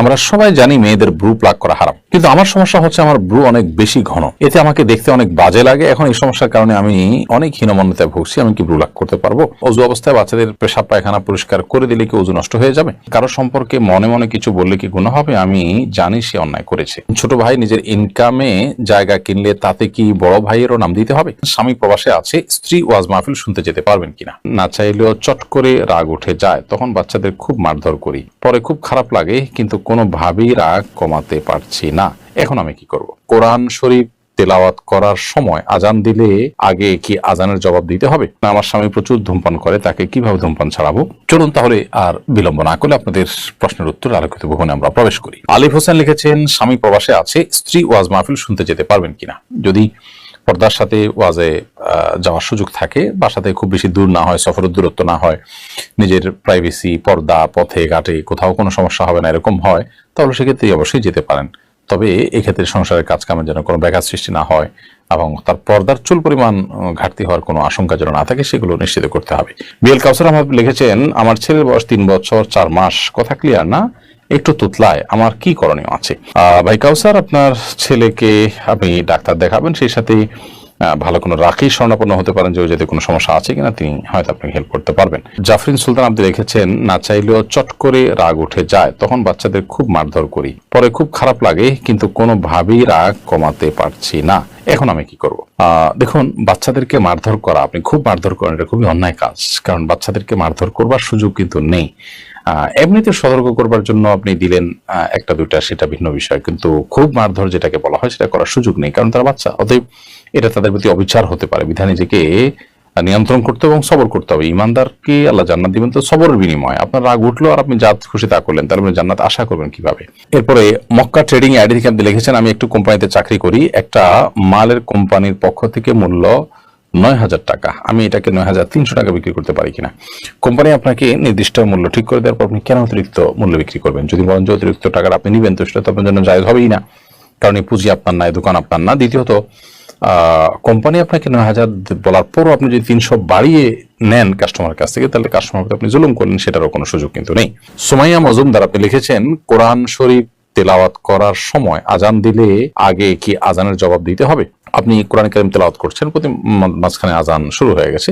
আমরা সবাই জানি মেয়েদের ব্রু প্লাক করা হারাম। কিন্তু আমার সমস্যা হচ্ছে আমার ব্রু অনেক বেশি ঘন। এতে আমাকে দেখতে অনেক বাজে লাগে। এখন এই সমস্যার কারণে আমি অনেক হীনমন্যতায় ভুগছি। আমি কি ব্রু লাক করতে পারব? অজু অবস্থায় বাচ্চাদের পেশাব পায়খানা পরিষ্কার করে দিলে কি অজু নষ্ট হয়ে যাবে? কারও সম্পর্কে মনে মনে কিছু বললে কি গুণ হবে? আমি জানি সে অন্যায় করেছে। ছোট ভাই নিজের ইনকামে জায়গা কিনলে তাতে কি বড় ভাইয়েরও নাম দিতে হবে? স্বামী প্রবাসে আছে, স্ত্রী ওয়াজ মাহফিল শুনতে যেতে পারবেন কিনা? না চাইলেও চট করে রাগ উঠে যায়। তখন বাচ্চাদের খুব মারধর করি। পরে খুব খারাপ লাগে, কিন্তু কোনোভাবেই রাগ কমাতে পারছি না। এখন আমি কি করব? কোরআন শরীফ তেলাওয়াত করার সময় আজান দিলে আগে কি আজানের জবাব দিতে হবে? না, আমার স্বামী প্রচুর ধূমপান করে, তাকে কীভাবে ধূমপান ছাড়াবো? চলুন তাহলে আর বিলম্ব না করলে আপনাদের প্রশ্নের উত্তর আলোকিত ভবনে আমরা প্রবেশ করি। আলিফ হোসেন লিখেছেন, স্বামী প্রবাসে আছে, স্ত্রী ওয়াজ মাহফিল শুনতে যেতে পারবেন কিনা? যদি পর্দার সাথে ওয়াজে যাওয়ার সুযোগ থাকে। বাসাতে খুব বেশি দূর না হয়, সফরের দূরত্ব না হয়। নিজের প্রাইভেসি পর্দা, পথে, ঘাটে কোথাও কোনো সমস্যা হবে না, এরকম হয়। তাহলে সেক্ষেত্রে অবশ্যই যেতে পারেন। তবে এক্ষেত্রে সংসারের কাজ কামের যেন কোনো ব্যাঘাত সৃষ্টি না হয় এবং তার পর্দার চুল পরিমাণ ঘাটতি হওয়ার কোনো আশঙ্কা যেন না থাকে, সেগুলো নিশ্চিত করতে হবে। বিএল কাউসার আহমদ লিখেছেন, আমার ছেলের বয়স তিন বছর, চার মাস। কথা ক্লিয়ার না? একটু তুতলায়, আমার কি করণীয় আছে? ভাই কাউসার, আপনার ছেলেকে আপনি ডাক্তার দেখাবেন, সেই সাথে ভালো কোনো রাখি স্বর্ণাপন্ন হতে পারেন, যে যাতে কোনো সমস্যা আছে কিনা, তিনি হয়তো আপনাকে হেল্প করতে পারবেন। জাফরিন সুলতান, আপনি রেখেছেন না চাইলেও চট করে রাগ উঠে যায়, তখন বাচ্চাদের খুব মারধর করি। পরে খুব খারাপ লাগে, কিন্তু কোনোভাবেই রাগ কমাতে পারছি না। এখন আমি কি করব? দেখুন, বাচ্চাদেরকে মারধর করা, আপনি খুব মারধর করেন, এটা খুবই অন্যায় কাজ, কারণ বাচ্চাদেরকে মারধর করবার সুযোগ কিন্তু নেই। এমনিতে সতর্ক করবার জন্য আপনি দিলেন একটা, দুইটা, সেটা ভিন্ন বিষয়। কিন্তু খুব মারধর যেটাকে বলা হয়, সেটা করার সুযোগ নেই। কারণ তারা বাচ্চা, অতএব এটা তাদের প্রতি অবিচার হতে পারে। বিধান নিজেকে নিয়ন্ত্রণ করতে এবং সবর করতে হবে। ইমানদারকে আল্লাহ জান্নাত দিবেন তো সবরের বিনিময়। আপনার রাগ উঠল আর আপনি জাত খুশি তা করলেন তাহলে আপনি জান্নাত আশা করবেন কীভাবে? এরপরে মক্কা ট্রেডিং আইডি থেকে আপনি লিখেছেন, আমি একটু কোম্পানিতে চাকরি করি। একটা মালের কোম্পানির পক্ষ থেকে মূল্য নয় হাজার টাকা। আমি এটাকে নয় হাজার তিনশো টাকা বিক্রি করতে পারি কিনা। কোম্পানি আপনাকে নির্দিষ্ট মূল্য ঠিক করে দেওয়ার পর আপনি কেন অতিরিক্ত মূল্য বিক্রি করবেন? যদি বলেন যে অতিরিক্ত টাকাটা আপনি নেবেন, তো সেটা তো আপনার জন্য জায়জ হবেই না। কারণ এই পুঁজি আপনার নাই, দোকান আপনার না। দ্বিতীয়ত কোম্পানি আপনাকে নয় হাজার বলার পরও আপনি যদি তিনশো বাড়িয়ে নেন কাস্টমারের কাছ থেকে, তাহলে কাস্টমার আপনি জুলুম করলেন, সেটারও কোনো সুযোগ কিন্তু নেই। সুমাইয়া মজুমদার, আপনি লিখেছেন, কোরআন শরীফ তেলাওয়াত করার সময় আজান দিলে আগে কি আজানের জবাব দিতে হবে? আপনি কোরআন কারিম তেলাওয়াত করছেন, প্রতি মাঝখানে আজান শুরু হয়ে গেছে।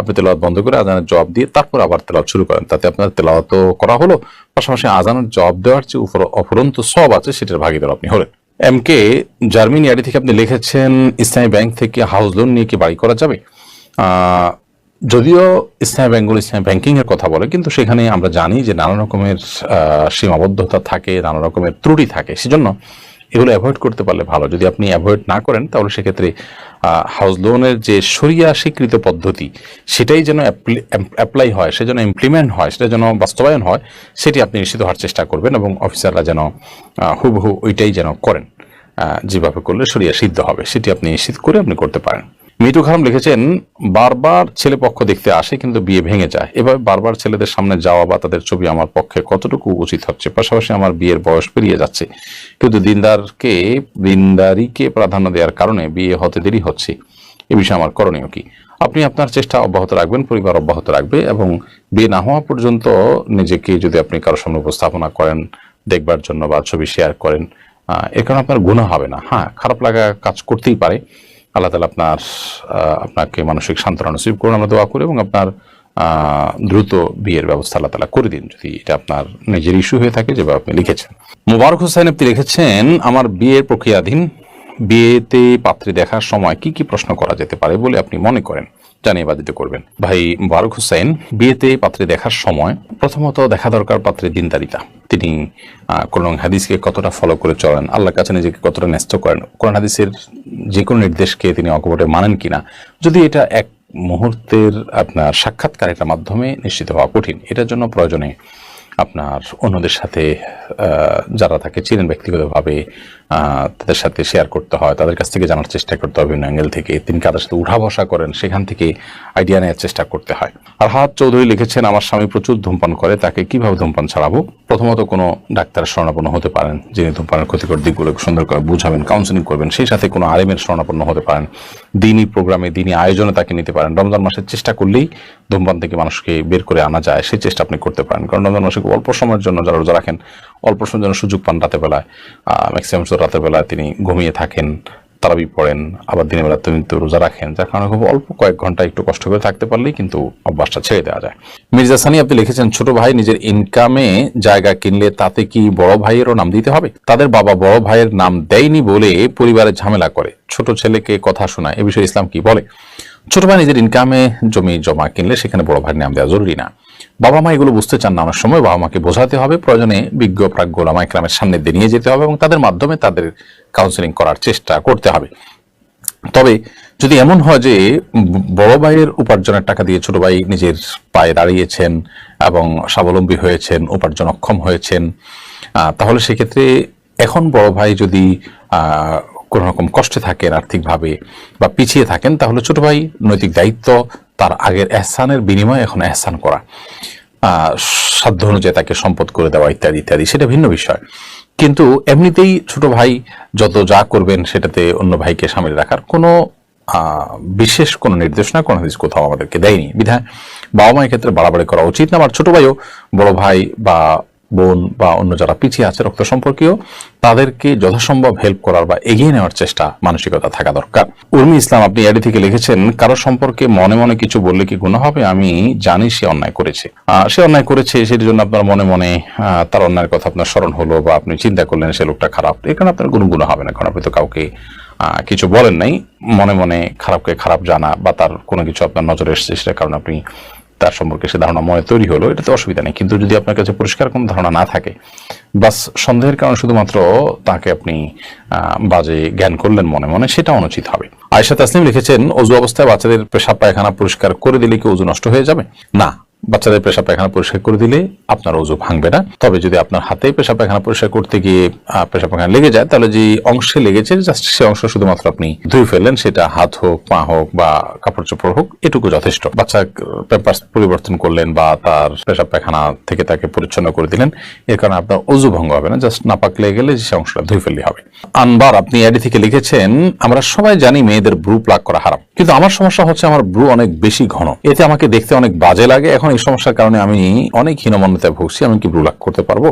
আপনি তেলাওয়াত বন্ধ করে আজানের জবাব দিয়ে তারপর আবার তেলাওয়াত শুরু করেন। তাতে আপনার তেলাওয়াত করা হলো, পাশাপাশি আজানের জবাব দেওয়ার যে উপর অপরন্ত সব আছে, সেটার ভাগিদার আপনি হলেন। এম কে জার্মানি আইডি থেকে আপনি লিখেছেন, ইসলামী ব্যাংক থেকে হাউস লোন নিয়ে কি বাড়ি করা যাবে? যদিও ইসলামী ব্যাংকগুলো ইসলামী ব্যাংকিং এর কথা বলে, কিন্তু সেখানে আমরা জানি যে নানা রকমের সীমাবদ্ধতা থাকে, নানা রকমের ত্রুটি থাকে। সেজন্য এগুলো অ্যাভয়েড করতে পারলে ভালো। যদি আপনি অ্যাভয়েড না করেন, তাহলে সেক্ষেত্রে হাউস লোনের যে সরিয়া স্বীকৃত পদ্ধতি, সেটাই যেন অ্যাপ্লাই হয়, সে যেন ইমপ্লিমেন্ট হয়, সেটা যেন বাস্তবায়ন হয়, সেটি আপনি নিশ্চিত হওয়ার চেষ্টা করবেন এবং অফিসাররা যেন হুবহু ওইটাই যেন করেন। যেভাবে করলে সরিয়া সিদ্ধ হবে, সেটি আপনি নিশ্চিত করে আপনি করতে পারেন। মিটু খারাম লিখেছেন, বারবার ছেলে পক্ষ দেখতে আসে কিন্তু বিয়ে ভেঙে যায়। এভাবে বারবার ছেলেদের সামনে যাওয়া বা তাদের ছবি আমার পক্ষে কতটুকু উচিত হচ্ছে? পাশাপাশি আমার বিয়ের বয়স পেরিয়ে যাচ্ছে। কিন্তু দিনদারকে, দিনদারিকে প্রাধান্য দেওয়ার কারণে বিয়ে হতে দেরি হচ্ছে। এ বিষয়ে আমার করণীয় কি? আপনি আপনার চেষ্টা অব্যাহত রাখবেন, পরিবার অব্যাহত রাখবে এবং বিয়ে না হওয়া পর্যন্ত নিজেকে যদি আপনি কারোর সামনে উপস্থাপনা করেন, দেখবার জন্য বা ছবি শেয়ার করেন এর কারণে আপনার গুণা হবে না। হ্যাঁ খারাপ লাগা কাজ করতেই পারে। আল্লাহ তালা আপনার আপনাকে মানসিক সান্ত্বনা নসিব করুন, আমরা দোয়া করি এবং আপনার দ্রুত বিয়ের ব্যবস্থা আল্লাহ তালা করে দিন যদি এটা আপনার নিজের ইস্যু হয়ে থাকে যেভাবে আপনি লিখেছেন। মুবারক হোসেন, আপনি লিখেছেন, আমার বিয়ের প্রক্রিয়াধীন, বিয়েতে পাত্রী দেখার সময় কি কি প্রশ্ন করা যেতে পারে বলে আপনি মনে করেন? জানিয়ে বাধিত করবেন। ভাই মুবারক হোসেন, বিয়েতে পাত্রী দেখার সময় প্রথমত দেখা দরকার পাত্রের দিনদারিতা। তিনি কোরআন হাদিসকে কতটা ফলো করে চলেন, আল্লাহর কাছে নিজেকে কতটা ন্যস্ত করেন? কোরআন হাদিসের যে কোনো নির্দেশকে তিনি অকপটে মানেন কিনা, যদি এটা এক মুহূর্তের আপনার সাক্ষাৎকারের মাধ্যমে নিশ্চিত হওয়া কঠিন, এটার জন্য প্রয়োজনে আপনার অন্যদের সাথে যারা তাকে চিনেন ব্যক্তিগতভাবে তাদের সাথে শেয়ার করতে হয়, তাদের কাছ থেকে জানার চেষ্টা করতে হবে বিভিন্ন অ্যাঙ্গেল থেকে, তিনি কাদের সাথে উঠা বসা করেন, সেখান থেকে আইডিয়া নেওয়ার চেষ্টা করতে হয়। আর হাত চৌধুরী লিখেছেন, আমার স্বামী প্রচুর ধূমপান করে, তাকে কীভাবে ধূমপান ছাড়াবো? প্রথমত কোনো ডাক্তারের শরণাপন্ন হতে পারেন, যিনি ধূমপানের ক্ষতিকর দিকগুলো সুন্দর করে বুঝাবেন কাউন্সিলিং করবেন, সেই সাথে কোনো আলেমের শরণাপন্ন হতে পারেন। দিনই প্রোগ্রামে দিনই আয়োজনে তাকে নিতে পারেন। রমজান মাসের চেষ্টা করলেই ধূমপান থেকে মানুষকে বের করে আনা যায়, সেই চেষ্টা আপনি করতে পারেন। কারণ রমজান মাসে অল্প সময়ের জন্য যারা রোজা রাখেন, অল্প সময়ের জন্য সুযোগ পান রাতের বেলায়। ম্যাক্সিমাম রাতের বেলায় তিনি ঘুমিয়ে থাকেন। তারাবি পড়েন, আবার দিনের বেলা তিনি তো রোজা রাখেন, যার কারণে খুব অল্প কয়েক ঘণ্টা একটু কষ্ট করে থাকতে পারলেই কিন্তু অভ্যাসটা ছেড়ে দেওয়া যায়। মির্জা সানি, আপনি লিখেছেন, ছোট ভাই নিজের ইনকামে জায়গা কিনলে তাতে কি বড় ভাইয়েরও নাম দিতে হবে? তাদের বাবা বড় ভাইয়ের নাম দেয়নি বলে পরিবারে ঝামেলা করে। ছোট ছেলেকে কথা শোনায়। এ বিষয়ে ইসলাম কি বলে? ছোট ভাই নিজের ইনকামে জমি জমা কিনলে সেখানে বড় ভাইয়ের নাম দেওয়া জরুরি না। বাবা মা এগুলো বুঝতে চান না, অনেক সময় বাবা মাকে বোঝাতে হবে, প্রয়োজনে বিজ্ঞ, প্রাজ্ঞ, ওলামা ইকরামের সামনে দিয়ে নিয়ে যেতে হবে এবং তাদের মাধ্যমে তাদের কাউন্সিলিং করার চেষ্টা করতে হবে। তবে যদি এমন হয় যে বড় ভাইয়ের উপার্জনের টাকা দিয়ে ছোট ভাই নিজের পায়ে দাঁড়িয়েছেন এবং স্বাবলম্বী হয়েছেন, উপার্জন অক্ষম হয়েছেন তাহলে সেক্ষেত্রে এখন বড় ভাই যদি কোনো রকম কষ্টে থাকেন, আর্থিকভাবে বা পিছিয়ে থাকেন, তাহলে ছোট ভাই নৈতিক দায়িত্ব, তার আগের এহসানের বিনিময়ে এখন এহসান করা সাধ্য অনুযায়ী তাকে সম্পদ করে দেওয়া ইত্যাদি ইত্যাদি, সেটা ভিন্ন বিষয়। কিন্তু এমনিতেই ছোট ভাই যত যা করবেন, সেটাতে অন্য ভাইকে সামিল রাখার কোনো বিশেষ কোনো নির্দেশনা কোনো হাদিস কোথাও আমাদেরকে দেয়নি। বিধায় বাবা মায়ের ক্ষেত্রে বাড়াবাড়ি করা উচিত না আমার ছোট ভাইও বড় ভাই বা বোন বা অন্য যারা পিছিয়ে আছে রক্ত সম্পর্কীয়, তাদেরকে যথাসম্ভব হেল্প করার বা এগিয়ে নেওয়ার চেষ্টা মানসিকতা থাকা দরকার। উর্মি ইসলাম, আপনি এডি থেকে লিখেছেন, কারও সম্পর্কে মনে মনে কিছু বললে কি গুণ হবে? আমি জানি সে অন্যায় করেছে। সে অন্যায় করেছে, সেটির জন্য আপনার মনে মনে তার অন্যায়ের কথা আপনার স্মরণ হলো বা আপনি চিন্তা করলেন সে লোকটা খারাপ। এখানে আপনার কোনো গুণ হবে না। কারণ আপনি তো কাউকে কিছু বলেন নাই। মনে মনে খারাপকে খারাপ জানা বা তার কোনো কিছু আপনার নজরে এসেছে, সেটার কারণে আপনি তার সম্পর্কে সে ধারণা মনে তৈরি হলো, এটাতে অসুবিধা নেই। কিন্তু যদি আপনার কাছে পরিষ্কার কোনো ধারণা না থাকে, বাস সন্দেহের কারণে শুধুমাত্র তাকে আপনি বাজে জ্ঞান করলেন মনে মনে, সেটা অনুচিত হবে। আয়সা তাসলিম লিখেছেন, অজু অবস্থায় বাচ্চাদের পেশাব পায়খানা পরিষ্কার করে দিলে কি অজু নষ্ট হয়ে যাবে? না। বাচ্চাদের পেশা পায়খানা পরিষ্কার করে দিলে আপনার অজু ভাঙবে না। তবে যদি আপনার হাতে পেশাব পায়খানা পরিষ্কার করতে গিয়ে পেশাব পায়খানা লেগে যায়, তাহলে যে অংশে লেগেছে জাস্ট সে অংশ শুধুমাত্র আপনি ধুয়ে ফেললেন, সেটা হাত হোক, পা হোক বা কাপড় চোপড় হোক, এটুকু যথেষ্ট। বাচ্চা পেপার পরিবর্তন করলেন বা তার পেশাব পায়খানা থেকে তাকে পরিচ্ছন্ন করে দিলেন, এর কারণে আপনার অজু ভঙ্গ হবে না জাস্ট নাপাক লেগে গেলে সে অংশটা ধুয়ে ফেললে হবে। আনবার আপনি এডি থেকে লিখেছেন, আমরা সবাই জানি মেয়েদের ব্রু প্লাক করা হারাম। কিন্তু আমার সমস্যা হচ্ছে, আমার ব্রু অনেক বেশি ঘন। এতে আমাকে দেখতে অনেক বাজে লাগে এখন এই সমস্যার কারণে আমি অনেক হীনমন্যতায় ভুগছি, আমি কি ব্রু প্লাক করতে পারব?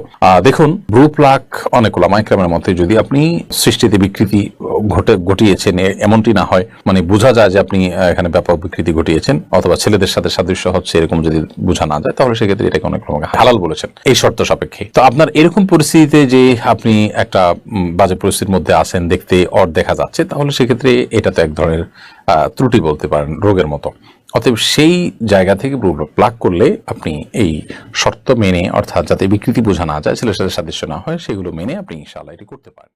দেখুন ব্রু প্লাক অনেক মাইক্রামের মধ্যে যদি আপনি সৃষ্টিতে বিকৃতি ঘটে, ঘটিয়েছেন এমনটি না হয় মানে বোঝা যায় যে আপনি এখানে ব্যাপক বিকৃতি ঘটিয়েছেন, অথবা ছেলেদের সাথে সাদৃশ্য হচ্ছে, এরকম যদি বোঝা না যায়, তাহলে সেক্ষেত্রে এটাকে অনেক রকম হালাল বলেছেন, এই শর্ত সাপেক্ষে। তো আপনার এরকম পরিস্থিতিতে যে আপনি একটা বাজে পরিস্থিতির মধ্যে আছেন, দেখতে অর দেখা যাচ্ছে, তাহলে সেক্ষেত্রে এটা তো এক ধরনের ত্রুটি বলতে পারেন, রোগের মতো। অতএব সেই জায়গা থেকে প্লাগ করলে আপনি এই শর্ত মেনে, অর্থাৎ যাতে বিকৃতি বোঝা না যায়, ছেলের সাথে সাদৃশ্য না হয়, সেগুলো মেনে আপনি ইনশাআল্লাহ এটি করতে পারেন।